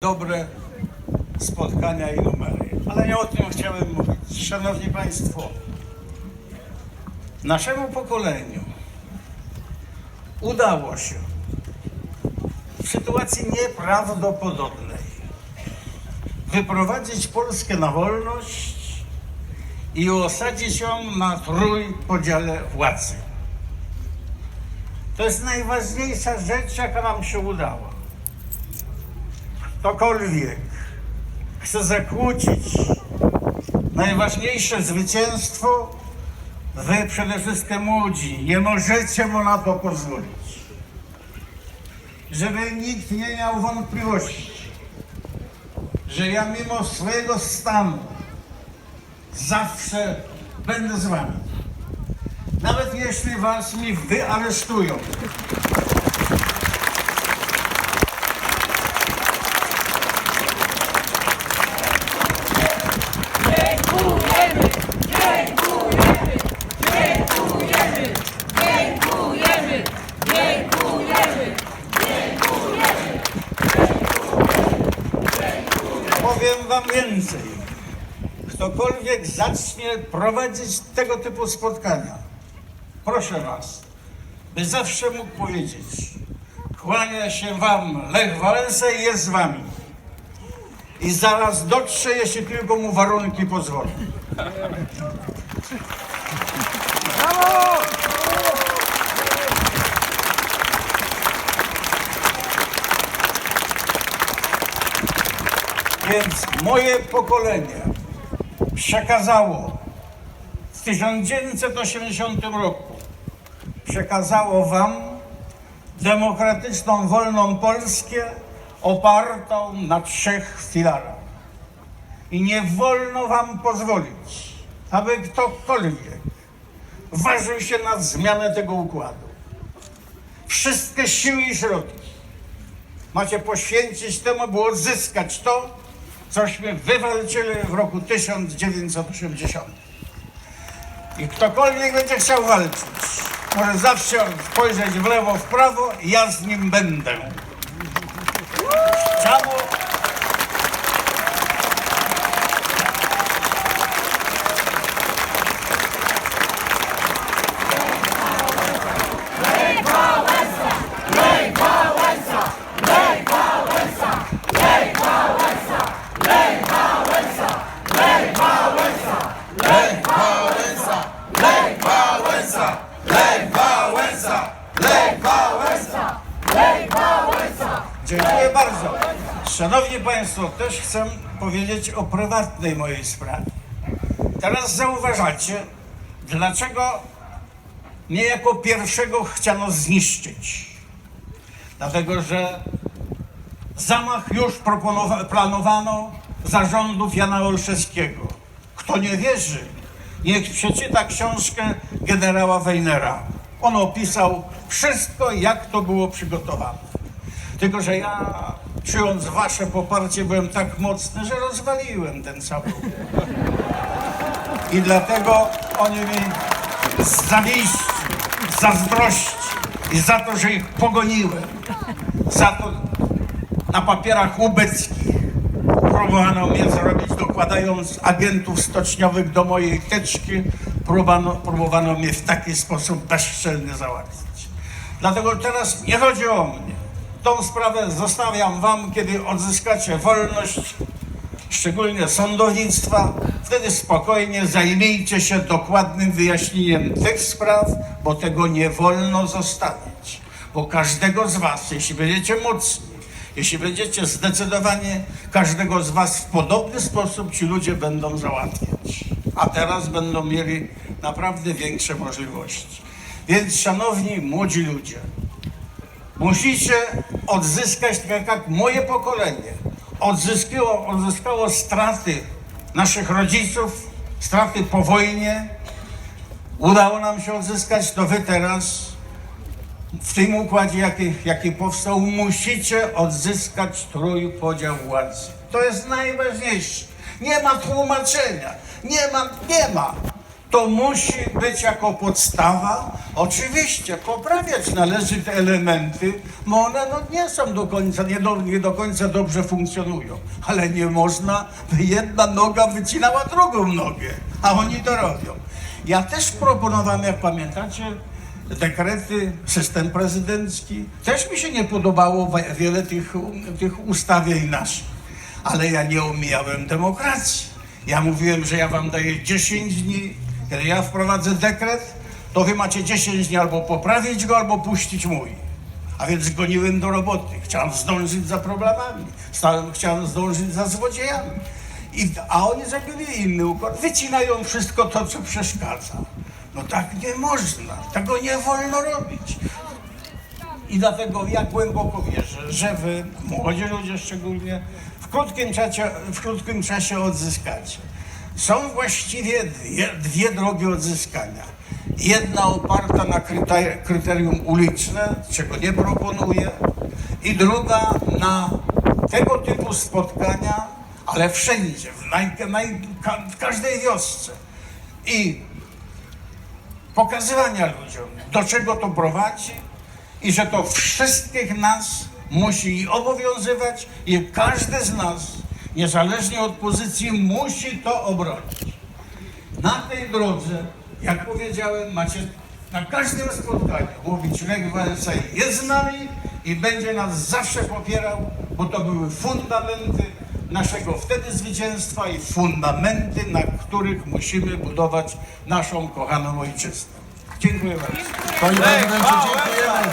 dobre spotkania i numery. Ale nie o tym chciałem mówić. Szanowni Państwo, naszemu pokoleniu udało się w sytuacji nieprawdopodobnej wyprowadzić Polskę na wolność i osadzić ją na trójpodziale władzy. To jest najważniejsza rzecz, jaka nam się udała ktokolwiek chce zakłócić najważniejsze zwycięstwo, wy przede wszystkim młodzi, nie możecie mu na to pozwolić. Żeby nikt nie miał wątpliwości, że ja mimo swojego stanu zawsze będę z wami. Nawet jeśli was mi wyaresztują, Dziękujemy! Dziękujemy! Dziękujemy! Dziękujemy! Dziękujemy! Powiem wam więcej. Ktokolwiek zacznie prowadzić tego typu spotkania, proszę was, by zawsze mógł powiedzieć, kłania się wam Lech Wałęsa jest z wami. I zaraz dotrze, jeśli tylko mu warunki pozwolą. Więc moje pokolenie przekazało w 1980 roku przekazało wam demokratyczną, wolną Polskę opartą na trzech filarach. I nie wolno wam pozwolić, aby ktokolwiek ważył się na zmianę tego układu. Wszystkie siły i środki macie poświęcić temu, by odzyskać to, cośmy wywalczyli w roku 1980. I ktokolwiek będzie chciał walczyć, może zawsze spojrzeć w lewo, w prawo, ja z nim będę. Dziękuję bardzo. Szanowni Państwo, też chcę powiedzieć o prywatnej mojej sprawie. Teraz zauważacie, dlaczego mnie jako pierwszego chciano zniszczyć. Dlatego, że zamach już planowano zarządów Jana Olszewskiego. Kto nie wierzy, niech przeczyta książkę generała Weinera. On opisał wszystko, jak to było przygotowane. Tylko, że ja, czując wasze poparcie, byłem tak mocny, że rozwaliłem ten układ. I dlatego oni mi z zawiści, zazdrości i za to, że ich pogoniłem, za to na papierach ubeckich próbowano mnie zrobić, dokładając agentów stoczniowych do mojej teczki, próbowano, próbowano mnie w taki sposób bezczelnie załatwić. Dlatego teraz nie chodzi o mnie. Tą sprawę zostawiam wam, kiedy odzyskacie wolność, szczególnie sądownictwa. Wtedy spokojnie zajmijcie się dokładnym wyjaśnieniem tych spraw, bo tego nie wolno zostawić. Bo każdego z was, jeśli będziecie mocni, jeśli będziecie zdecydowani, każdego z was w podobny sposób ci ludzie będą załatwiać. A teraz będą mieli naprawdę większe możliwości. Więc szanowni młodzi ludzie, Musicie odzyskać, tak jak moje pokolenie odzyskało, odzyskało straty naszych rodziców, straty po wojnie. Udało nam się odzyskać, to wy teraz w tym układzie, jaki, jaki powstał, musicie odzyskać trójpodział władzy. To jest najważniejsze. Nie ma tłumaczenia. Nie ma, nie ma. to musi być jako podstawa. Oczywiście poprawiać należy te elementy, bo one no, nie są do końca, nie do, nie do końca dobrze funkcjonują. Ale nie można, by jedna noga wycinała drugą nogę, a oni to robią. Ja też proponowałem, jak pamiętacie, dekrety, system prezydencki. Też mi się nie podobało wiele tych, tych ustawień naszych, ale ja nie omijałem demokracji. Ja mówiłem, że ja wam daję 10 dni, kiedy ja wprowadzę dekret, to wy macie 10 dni albo poprawić go, albo puścić mój. A więc goniłem do roboty. Chciałem zdążyć za problemami. Stałem, chciałem zdążyć za złodziejami. I, a oni zrobili inny układ. Wycinają wszystko to, co przeszkadza. No tak nie można. Tego nie wolno robić. I dlatego ja głęboko wierzę, że wy, młodzi ludzie szczególnie, w krótkim czasie, w krótkim czasie odzyskacie. Są właściwie dwie, dwie drogi odzyskania. Jedna oparta na kryte- kryterium uliczne, czego nie proponuję, i druga na tego typu spotkania, ale wszędzie, w, naj, naj, w każdej wiosce. I pokazywania ludziom, do czego to prowadzi i że to wszystkich nas musi obowiązywać i każdy z nas, niezależnie od pozycji, musi to obronić. Na tej drodze, jak powiedziałem, macie na każdym spotkaniu mówić Lech Wałęsa jest z nami i będzie nas zawsze popierał, bo to były fundamenty naszego wtedy zwycięstwa i fundamenty, na których musimy budować naszą kochaną ojczyznę. Dziękuję bardzo. Panie prezydencie, dziękujemy.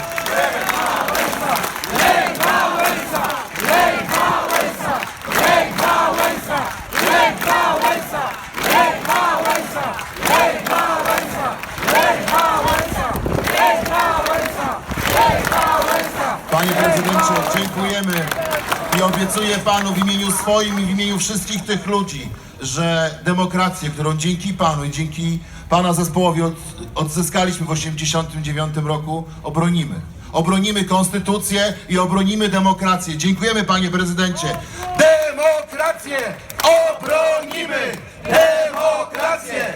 Obiecuję panu w imieniu swoim i w imieniu wszystkich tych ludzi, że demokrację, którą dzięki panu i dzięki pana zespołowi od, odzyskaliśmy w 1989 roku, obronimy. Obronimy konstytucję i obronimy demokrację. Dziękujemy panie prezydencie. Demokrację obronimy! Demokrację!